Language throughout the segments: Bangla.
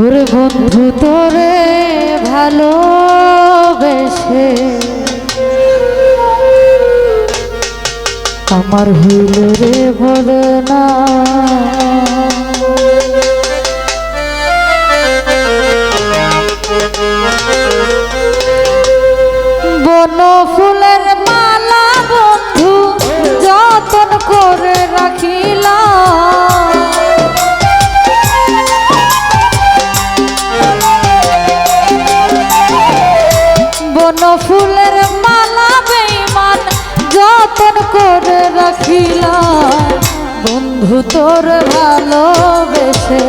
ওরে বন্ধু তোরে ভালোবেসে। আমার হইল রে বলে না বন ফুলের বন ফুলের মালা বেইমান যতন করে রাখিলাম। বন্ধু, তোর ভালোবেসে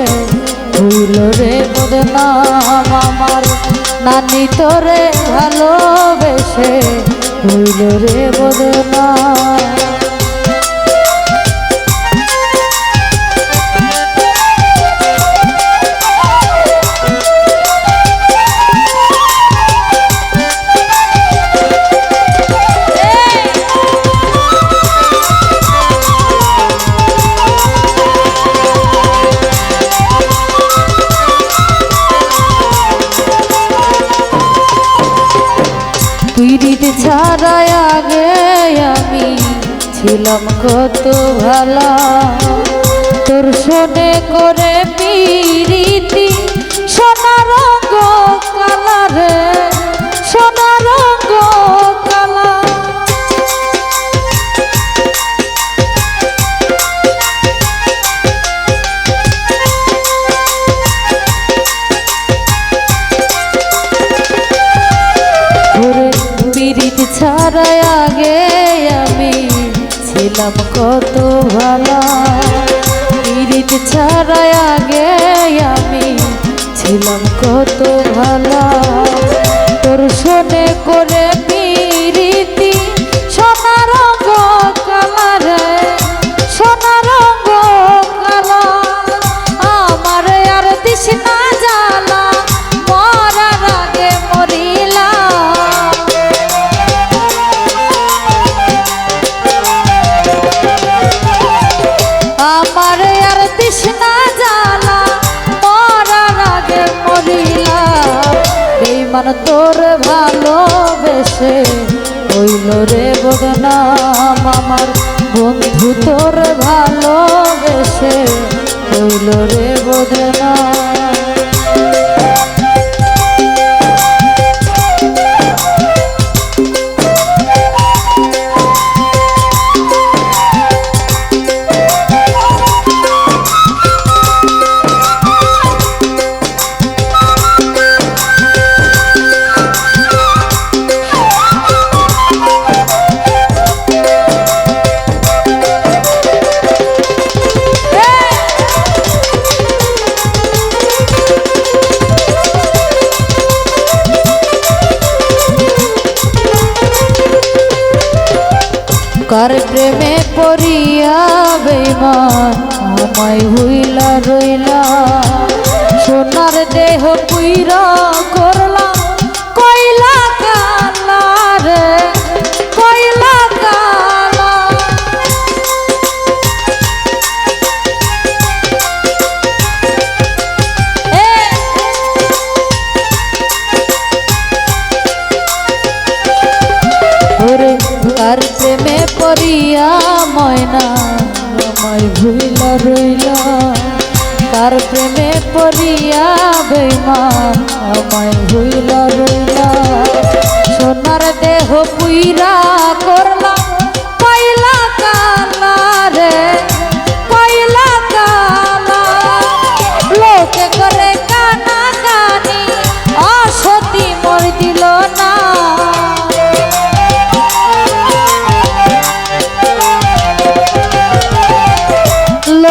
হইল রে বদনাম আমার। নানি, তোরে ভালোবেসে হইল রে বদনাম ছাড়াই আগে আমি ছিলাম কত ভালা। তোর শোনে করে পিরিতি ছিলাম কত ভালা। পিরিত ছাড়া আগে আমি ছিলাম কত ভালা। তোর শোনে করে পিরিতি বেইমান তোর ভালোবেসে হইল রে বদনাম আমার। বন্ধু তোর ভালোবেসে কার প্রেমে পড়িয়া বেমান আমায় হইলা রইলা। সোনার দেহ পুইরা করলা কইলা কালা রে। পড়িয়া ময়না, আমায় ভুইলা রইলা। তার প্রেমে পড়িয়া বেমান আমায় ভুইলা রইলা। সোনার দেহ পুইরা করলা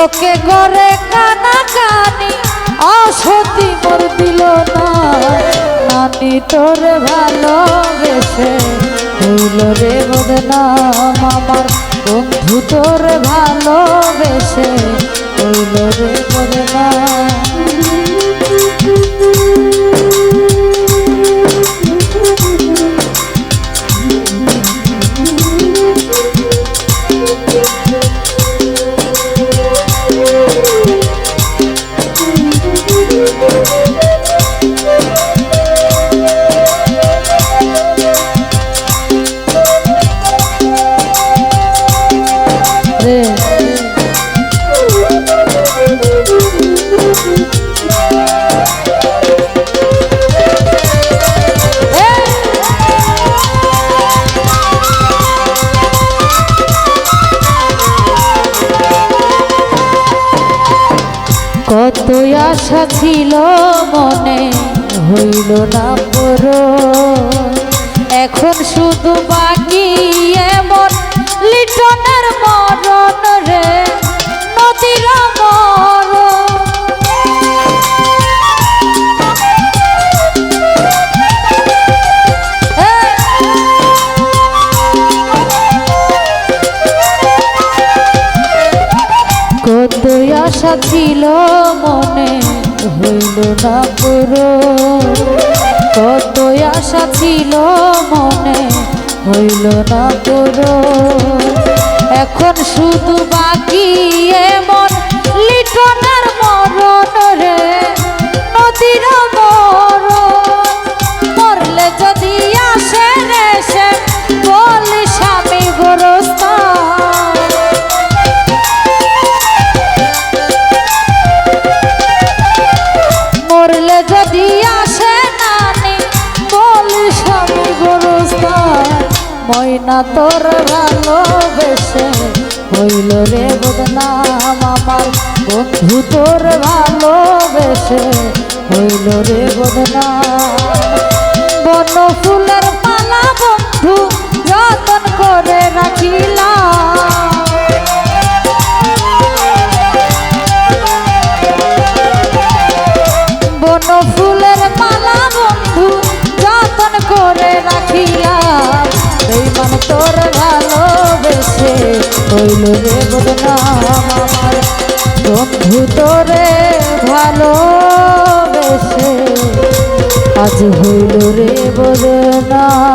লোকে করে কানা কানি, অসতি মোর দিল না। নানি তোর ভালোবেসে হইল রে বদনাম আমার। বন্ধু তোর ভালোবেসে হইল রে বদনাম। আশা ছিল মনে হইল না পুরো এখন শুধু বাকি এমন লিটনের মরণ রে নদীর আশা ছিল মনে, হইল না পুরো। কত আশা ছিল মনে, হইল না পুরো। এখন শুধু বাকি এমন ময়না তোর ভালোবেসে হইল রে বদনাম আমার। বন্ধু, তোর ভালোবেসে হইল রে বদনাম। বন ফুলের পালা বন্ধু, যতন করে রাখিলাম হইল রে বদনাম আমার। বন্ধু তোরে ভালোবেসে আজ হইল রে বদনাম।